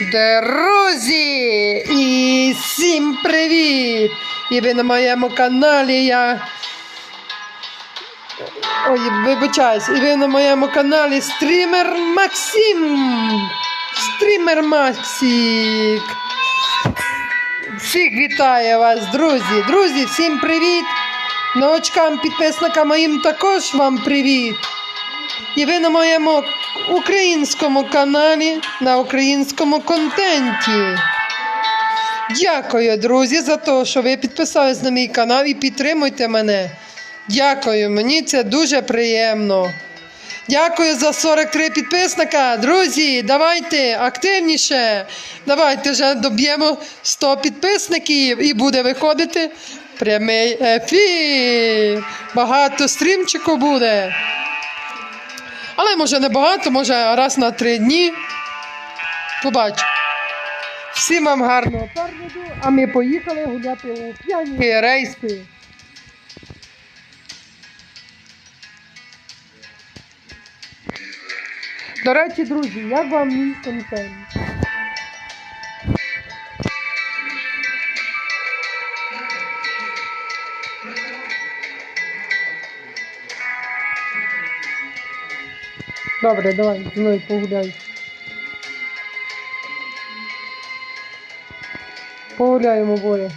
Друзі! І всім привіт! І ви на моєму каналі я. Ой, вибачаюсь, і ви на моєму каналі стрімер Максим! Стрімер Максик! Всіх вітаю вас, друзі! Друзі, всім привіт! Новачкам, підписникам моїм також вам привіт! І ви на моєму українському каналі на українському контенті. Дякую, друзі, за те, що ви підписались на мій канал і підтримуйте мене. Дякую, мені це дуже приємно. Дякую за 43 підписника. Друзі, давайте активніше. Давайте вже доб'ємо 100 підписників і буде виходити прямий ефір. Багато стрімчику буде. Але може не багато, може раз на три дні. Побачу. Всім вам гарного перегляду, а ми поїхали гуляти у п'яні рейси. До речі, друзі, як вам мій контент? Добре, давай, зі мною погуляй. Погуляємо боє.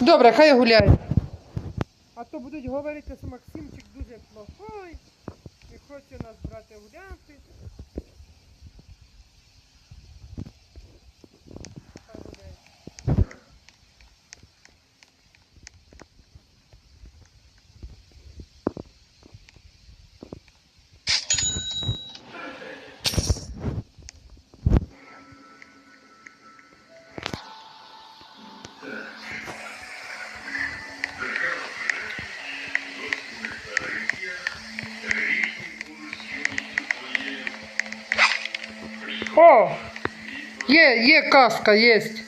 Добре, хай гуляє. А то будуть говорити, що Максимчик дуже плохой, О! Є, є каска, єсть.